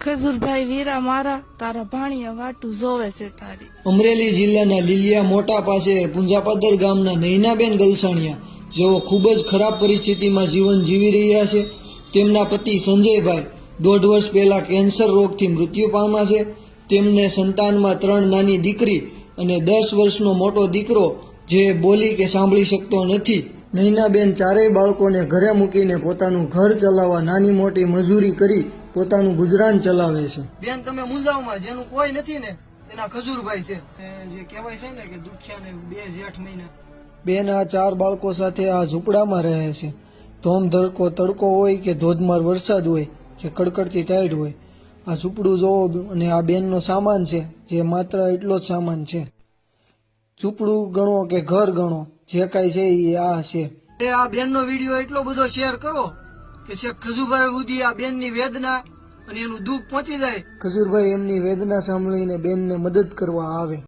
ખજૂરભાઈ વીરા મારા, તારા ભાણિયા વાટું જોવે છે તારી. અમરેલી જિલ્લાના લીલિયા મોટા પાસે પુંજાપદર ગામના નૈનાબેન ગલસાણિયા. જેઓ ખૂબ જ ખરાબ પરિસ્થિતિમાં જીવન જીવી રહ્યા છે. તેમના પતિ સંજયભાઈ દોઢ વર્ષ પહેલા કેન્સર રોગથી મૃત્યુ પામ્યા છે. તેમને સંતાનમાં ત્રણ નાની દીકરી અને દસ વર્ષનો મોટો દીકરો જે બોલી કે સાંભળી શકતો નથી. નૈનાબેન ચારેય બાળકોને ઘરે મૂકીને પોતાનું ઘર ચલાવવા નાની મોટી મજૂરી કરી પોતાનું ગુજરાન ચલાવે છે. બેન તમે મુંજાવમાં જેનું કોઈ નથી ને એના ખજૂરભાઈ છે. જે કહેવાય છે ને કે દુખિયા ને બે જેઠ મહિના. બેન આ ચાર બાળકો સાથે આ ઝૂંપડામાં રહે છે. ધોમ ધડકો તડકો હોય કે ધોધમાર વરસાદ હોય કે કડકડતી ટાઈટ હોય. આ ઝૂંપડું જોવો અને આ બેનનો સામાન છે જે માત્ર એટલો જ સામાન છે. ઝૂંપડું ગણો કે ઘર ગણો જે કાંઈ છે એ આ છે. આ બેનનો વીડિયો એટલો બધો શેર કરો કે શેખ ખજુભાઈ સુધી આ બેનની વેદના અને એનું દુઃખ પહોંચી જાય. ખજુરભાઈ એમની વેદના સાંભળીને બેનને મદદ કરવા આવે.